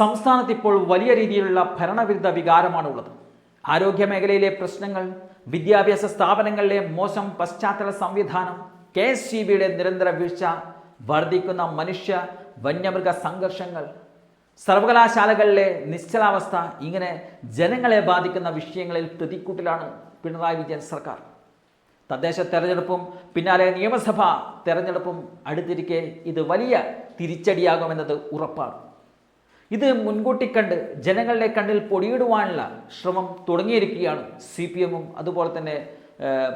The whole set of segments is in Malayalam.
സംസ്ഥാനത്ത് ഇപ്പോൾ വലിയ രീതിയിലുള്ള ഭരണവിരുദ്ധ വികാരമാണ് ഉള്ളത് ആരോഗ്യ മേഖലയിലെ പ്രശ്നങ്ങൾ വിദ്യാഭ്യാസ സ്ഥാപനങ്ങളിലെ മോശം പശ്ചാത്തല സംവിധാനം കെ എസ് സി ബിയുടെ നിരന്തര വീഴ്ച വർദ്ധിക്കുന്ന മനുഷ്യ വന്യമൃഗ സംഘർഷങ്ങൾ സർവകലാശാലകളിലെ നിശ്ചലാവസ്ഥ ഇങ്ങനെ ജനങ്ങളെ ബാധിക്കുന്ന വിഷയങ്ങളിൽ പ്രതിക്കൂട്ടിലാണ് പിണറായി വിജയൻ സർക്കാർ. തദ്ദേശ തെരഞ്ഞെടുപ്പും പിന്നാലെ നിയമസഭാ തെരഞ്ഞെടുപ്പും അടുത്തിരിക്കെ ഇത് വലിയ തിരിച്ചടിയാകുമെന്നത് ഉറപ്പാണ്. ഇത് മുൻകൂട്ടി കണ്ട് ജനങ്ങളുടെ കണ്ണിൽ പൊടിയിടുവാനുള്ള ശ്രമം തുടങ്ങിയിരിക്കുകയാണ് സി പി എമ്മും അതുപോലെ തന്നെ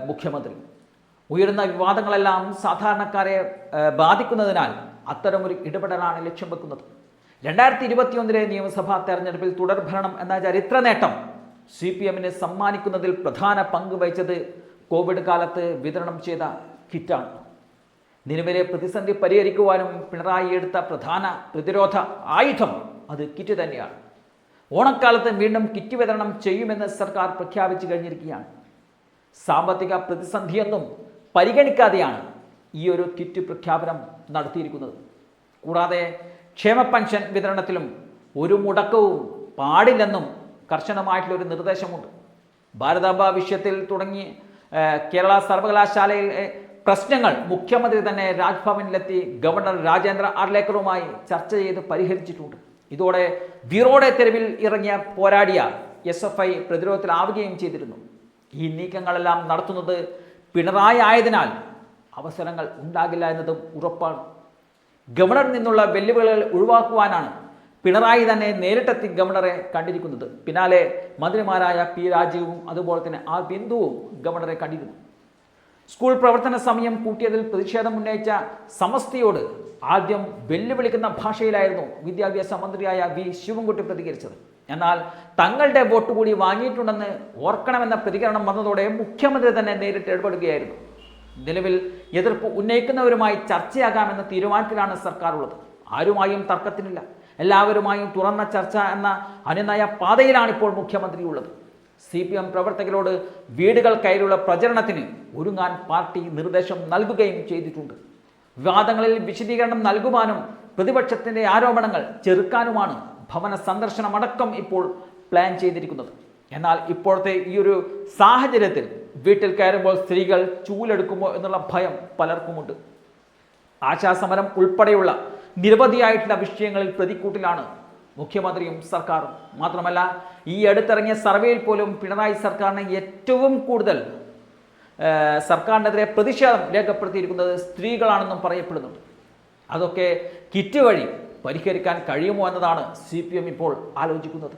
മുഖ്യമന്ത്രി ഉയർന്ന വിവാദങ്ങളെല്ലാം സാധാരണക്കാരെ ബാധിക്കുന്നതിനാൽ അത്തരമൊരു ഇടപെടലാണ് ലക്ഷ്യം വെക്കുന്നത്. രണ്ടായിരത്തി ഇരുപത്തിയൊന്നിലെ നിയമസഭാ തെരഞ്ഞെടുപ്പിൽ തുടർഭരണം എന്ന ചരിത്ര നേട്ടം സി പി എമ്മിനെ സമ്മാനിക്കുന്നതിൽ പ്രധാന പങ്ക് വഹിച്ചത് കോവിഡ് കാലത്ത് വിതരണം ചെയ്ത കിറ്റാണ്. നിലവിലെ പ്രതിസന്ധി പരിഹരിക്കുവാനും പിണറായി എടുത്ത പ്രധാന പ്രതിരോധ ആയുധം അത് കിറ്റ് തന്നെയാണ്. ഓണക്കാലത്ത് വീണ്ടും കിറ്റ് വിതരണം ചെയ്യുമെന്ന് സർക്കാർ പ്രഖ്യാപിച്ചു കഴിഞ്ഞിരിക്കുകയാണ്. സാമ്പത്തിക പ്രതിസന്ധിയെന്നും പരിഗണിക്കാതെയാണ് ഈ ഒരു കിറ്റ് പ്രഖ്യാപനം നടത്തിയിരിക്കുന്നത്. കൂടാതെ ക്ഷേമ പെൻഷൻ വിതരണത്തിലും ഒരു മുടക്കവും പാടില്ലെന്നും കർശനമായിട്ടുള്ളൊരു നിർദ്ദേശമുണ്ട്. ഭാരതാംബ വിഷയത്തിൽ തുടങ്ങി കേരള സർവകലാശാലയിലെ പ്രശ്നങ്ങൾ മുഖ്യമന്ത്രി തന്നെ രാജ്ഭവനിലെത്തി ഗവർണർ രാജേന്ദ്ര അർലേക്കറുമായി ചർച്ച ചെയ്ത് പരിഹരിച്ചിട്ടുണ്ട്. ഇതോടെ വീറോടെ തെരുവിൽ ഇറങ്ങിയ പോരാടിയ എസ് എഫ് ഐ പ്രതിരോധത്തിലാവുകയും ചെയ്തിരുന്നു. ഈ നീക്കങ്ങളെല്ലാം നടത്തുന്നത് പിണറായി ആയതിനാൽ അവസരങ്ങൾ ഉണ്ടാകില്ല എന്നതും ഉറപ്പാണ്. ഗവർണറിൽ നിന്നുള്ള വെല്ലുവിളികൾ ഒഴിവാക്കുവാനാണ് പിണറായി തന്നെ നേരിട്ടെത്തി ഗവർണറെ കണ്ടിരിക്കുന്നത്. പിന്നാലെ മന്ത്രിമാരായ പി രാജീവും അതുപോലെ തന്നെ ആർ ബിന്ദുവും ഗവർണറെ കണ്ടിരുന്നു. സ്കൂൾ പ്രവർത്തന സമയം കൂട്ടിയതിൽ പ്രതിഷേധം ഉന്നയിച്ച സമസ്തയോട് ആദ്യം വെല്ലുവിളിക്കുന്ന ഭാഷയിലായിരുന്നു വിദ്യാഭ്യാസ മന്ത്രിയായ വി ശിവൻകുട്ടി പ്രതികരിച്ചത്. എന്നാൽ തങ്ങളുടെ വോട്ട് കൂടി വാങ്ങിയിട്ടുണ്ടെന്ന് ഓർക്കണമെന്ന പ്രതികരണം വന്നതോടെ മുഖ്യമന്ത്രി തന്നെ നേരിട്ട് ഇടപെടുകയായിരുന്നു. നിലവിൽ എതിർപ്പ് ഉന്നയിക്കുന്നവരുമായി ചർച്ചയാകാമെന്ന തീരുമാനത്തിലാണ് സർക്കാർ ഉള്ളത് ആരുമായും തർക്കത്തിനില്ല. എല്ലാവരുമായും തുറന്ന ചർച്ച എന്ന അനുനയ പാതയിലാണ് ഇപ്പോൾ മുഖ്യമന്ത്രി ഉള്ളത് സി പി എം പ്രവർത്തകരോട് വീടുകൾ കയ്യിലുള്ള പ്രചരണത്തിന് ഒരുങ്ങാൻ പാർട്ടി നിർദ്ദേശം നൽകുകയും ചെയ്തിട്ടുണ്ട്. വിവാദങ്ങളിൽ വിശദീകരണം നൽകുവാനും പ്രതിപക്ഷത്തിന്റെ ആരോപണങ്ങൾ ചെറുക്കാനുമാണ് ഭവന സന്ദർശനമടക്കം ഇപ്പോൾ പ്ലാൻ ചെയ്തിരിക്കുന്നത്. എന്നാൽ ഇപ്പോഴത്തെ ഈ ഒരു സാഹചര്യത്തിൽ വീട്ടിൽ കയറുമ്പോൾ സ്ത്രീകൾ ചൂലെടുക്കുമോ എന്നുള്ള ഭയം പലർക്കുമുണ്ട്. ആശാസമരം ഉൾപ്പെടെയുള്ള നിരവധിയായിട്ടുള്ള വിഷയങ്ങളിൽ പ്രതിക്കൂട്ടിലാണ് മുഖ്യമന്ത്രിയും സർക്കാരും. മാത്രമല്ല ഈ അടുത്തിറങ്ങിയ സർവേയിൽ പോലും പിണറായി സർക്കാരിനെ ഏറ്റവും കൂടുതൽ സർക്കാരിനെതിരെ പ്രതിഷേധം രേഖപ്പെടുത്തിയിരിക്കുന്നത് സ്ത്രീകളാണെന്നും പറയപ്പെടുന്നുണ്ട്. അതൊക്കെ കിറ്റ് വഴി പരിഹരിക്കാൻ കഴിയുമോ എന്നതാണ് സി ഇപ്പോൾ ആലോചിക്കുന്നത്.